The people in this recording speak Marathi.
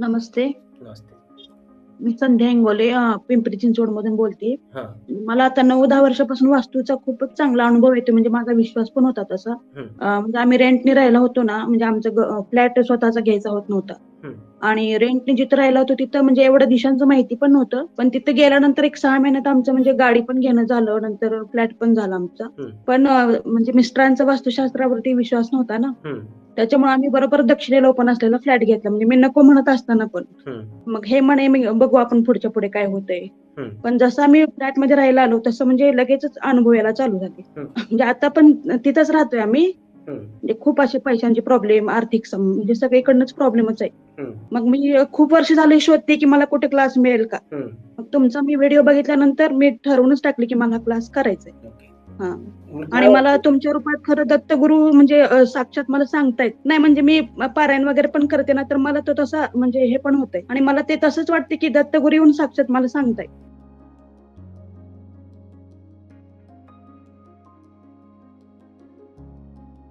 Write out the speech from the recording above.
नमस्ते. नमस्ते. मी संध्या इंगोले अं, पिंपरी चिंचवड मधून बोलते. हा. मला आता नऊ दहा वर्षापासून वास्तूचा खूपच चांगला अनुभव येतो म्हणजे माझा विश्वास पण होता तसा. हम्म. अं, म्हणजे आम्ही रेंटने राहिला होतो ना म्हणजे आमचं फ्लॅट स्वतःचा घ्यायचा होत नव्हता. हम्म. आणि रेंटने जिथं राहिला होतो तिथं म्हणजे एवढं दिशांचं माहिती पण नव्हतं. पण तिथं गेल्यानंतर एक सहा महिन्यात आमचं म्हणजे गाडी पण घेणं झालं नंतर फ्लॅट पण झाला आमचा. हम्म. पण अं, म्हणजे मिस्टरांचा वास्तुशास्त्रावरती विश्वास नव्हता ना. हम्म. त्याच्यामुळे आम्ही बरोबर दक्षिणेला ओपन असलेला फ्लॅट घेतला म्हणजे मी नको म्हणत असताना पण. मग हे म्हणे मी बघू आपण पुढच्या पुढे काय होतंय. पण जसं आम्ही फ्लॅटमध्ये राहायला आलो तसं म्हणजे लगेचच अनुभव यायला चालू झाले. म्हणजे आता पण तिथंच राहतोय आम्ही. म्हणजे खूप असे पैशांचे प्रॉब्लेम आर्थिक सम म्हणजे सगळीकडनंच प्रॉब्लेमच आहे. मग मी खूप वर्ष झाले शोधते की मला कुठे क्लास मिळेल का. मग तुमचा मी व्हिडिओ बघितल्यानंतर मी ठरवूनच टाकले की मला क्लास करायचाय ओके. हा. आणि मला? तुमच्या रूपात खरं दत्तगुरु म्हणजे साक्षात मला सांगतायत नाही. म्हणजे मी पारायण वगैरे पण करते ना तर मला तो तसा म्हणजे हे पण होतंय. आणि मला ते तसंच वाटते की दत्तगुरु येऊन साक्षात मला सांगतायत.